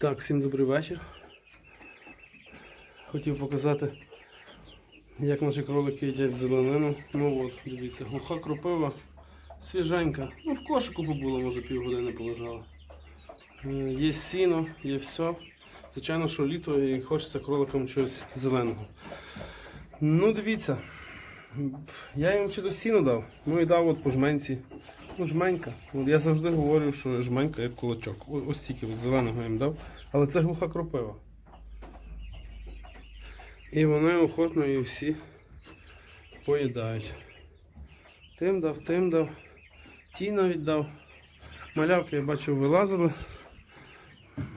Так, всім добрий вечір. Хотів показати, як наші кролики їдять зеленину. Ну от, дивіться, глуха кропива, свіженька. Ну, в кошику побуло, може півгодини полежала. Е, Є сіно, є все. Звичайно, що літо і хочеться кроликам чогось зеленого. Ну, дивіться, я їм чи то сіно дав, ну і дав от по жменці. Ну, жменька. От я завжди говорю, що жменька як кулачок. Ось стільки от зеленого їм дав. Але це глуха кропива. І вони охотно її всі поїдають. Тим дав, тим дав, ті навіть дав. Малявки, я бачу, вилазили.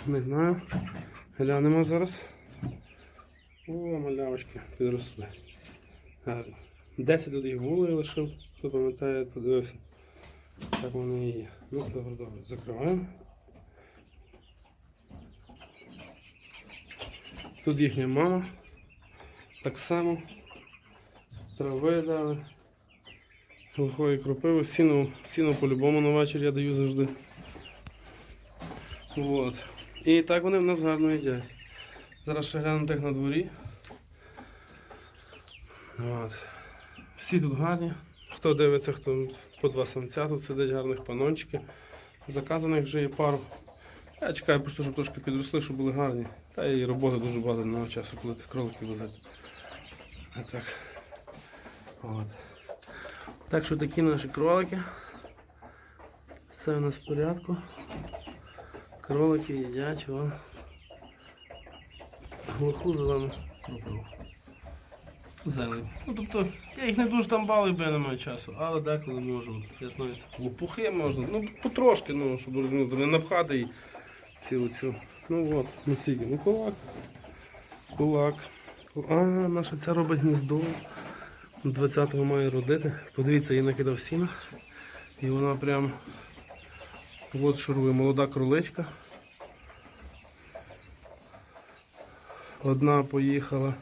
Не знаю. Глянемо зараз. О, малявочки підросли. Гарно. 10 тут їх було я лишив, хто пам'ятає, то дивився. Так вони і є. Ну, добре, добре, закриваємо. Тут їхня мама. Так само. Трави дали. Глухої кропиви. Сіно, сіно по-любому на вечір я даю завжди. От. І так вони в нас гарно їдять. Зараз ще гляну тих на дворі. От. Всі тут гарні. Хто дивиться, хто по два самця, тут сидять гарних панончики. Заказаних вже є пару. Я чекаю просто, щоб трошки підросли, щоб були гарні. Та і роботи дуже багато немає часу, коли тих кроликів возити. Так. От. Так що такі наші кролики. Все у нас в порядку. Кролики їдять вон. Глуху зелену кропиву. Зелень. Ну тобто, я їх не дуже там балую, бо я не маю часу, але деколи можу. Я знаю, це лопухи можна. Ну, потрошки, ну, щоб розуміти, не напхати і цілу цю. Ну от, ну скільки, ну кулак. Кулак. А, наша ця робить гніздо. 20-го має родити. Подивіться, їй накидав сіна. І вона прям от шурує молода кроличка. Одна поїхала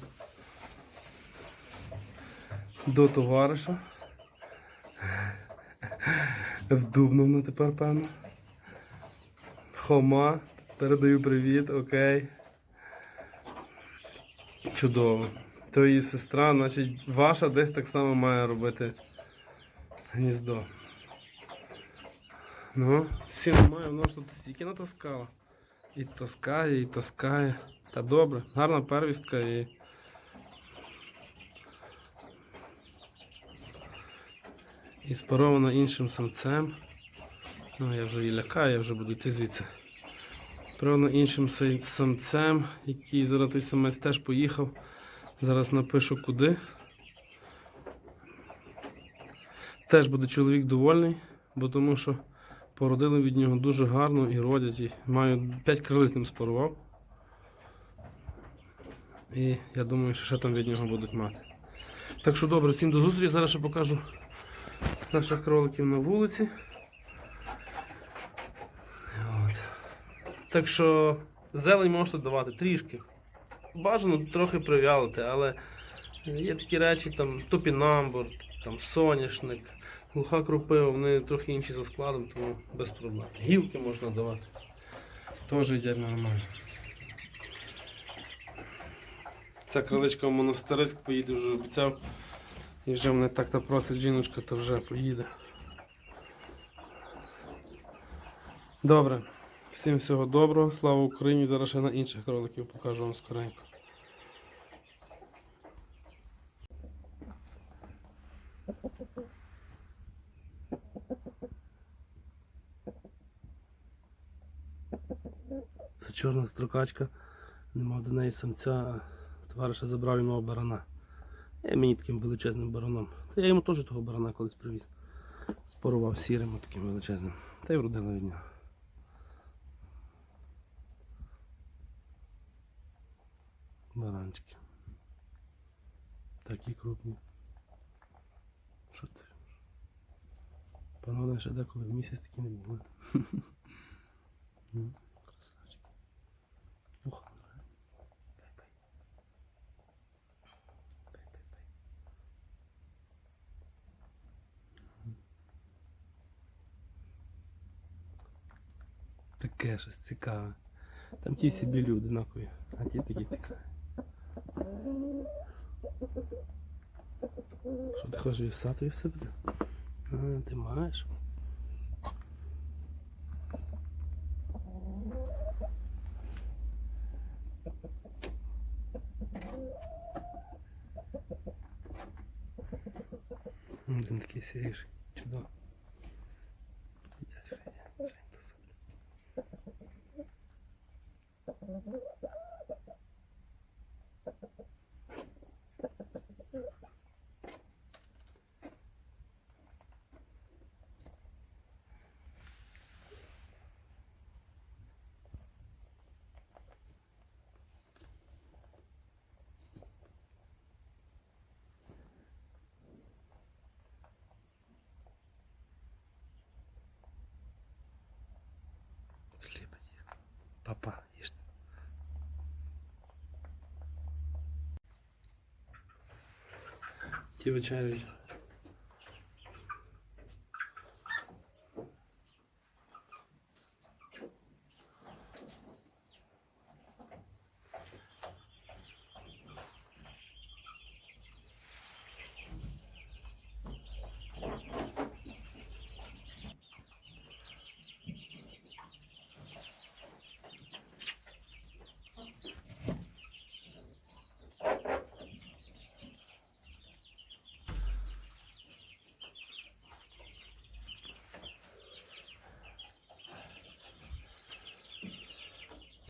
до товариша. В Дубному тепер, певно. Хома. Передаю привіт, окей. Чудово. То її сестра, значить, ваша десь так само має робити гніздо. Ну, сіна має, воно ж тут стільки натаскала. І таскає, і таскає. Та добре, гарна первістка і. І спарована іншим самцем. Ну, я вже її лякаю, я вже буду йти звідси. Спарована іншим самцем, який зараз той самець теж поїхав. Зараз напишу куди. Теж буде чоловік довольний, бо тому що породили від нього дуже гарно і родять. І маю 5 крилиць з ним спарував. І я думаю, що ще там від нього будуть мати. Так що добре, всім до зустрічі. Зараз ще покажу наших кроликів на вулиці. От. Так що зелень можете давати трішки. Бажано трохи прив'ялити, але є такі речі, там топінамбур, там соняшник, глуха кропива, вони трохи інші за складом, тому без проблем. Гілки можна давати. Теж йдять нормально. Ця криличка в монастириськ поїде, вже обіцяв. І вже мене так то просить жіночка, то вже поїде. Добре. Всім всього доброго, слава Україні. Зараз ще на інших кроликів покажу вам скоренько. Це чорна строкачка. Нема до неї самця, товариша забрав йому барана. Я мені таким величезним бараном. Та я йому теж того барана колись привіз. Спорував сірим таким величезним. Та й вродила від нього. Баранчики. Такі крупні. Що ти? Панове ще деколи в місяць такі не були. Таке щось цікаве. Там ті всі білі одинакові, а ті такі цікаві. Що ти хочеш вівсати і все буде? А, ти маєш? Він такий сіріший, чудово. থাকলে Ті вечерюють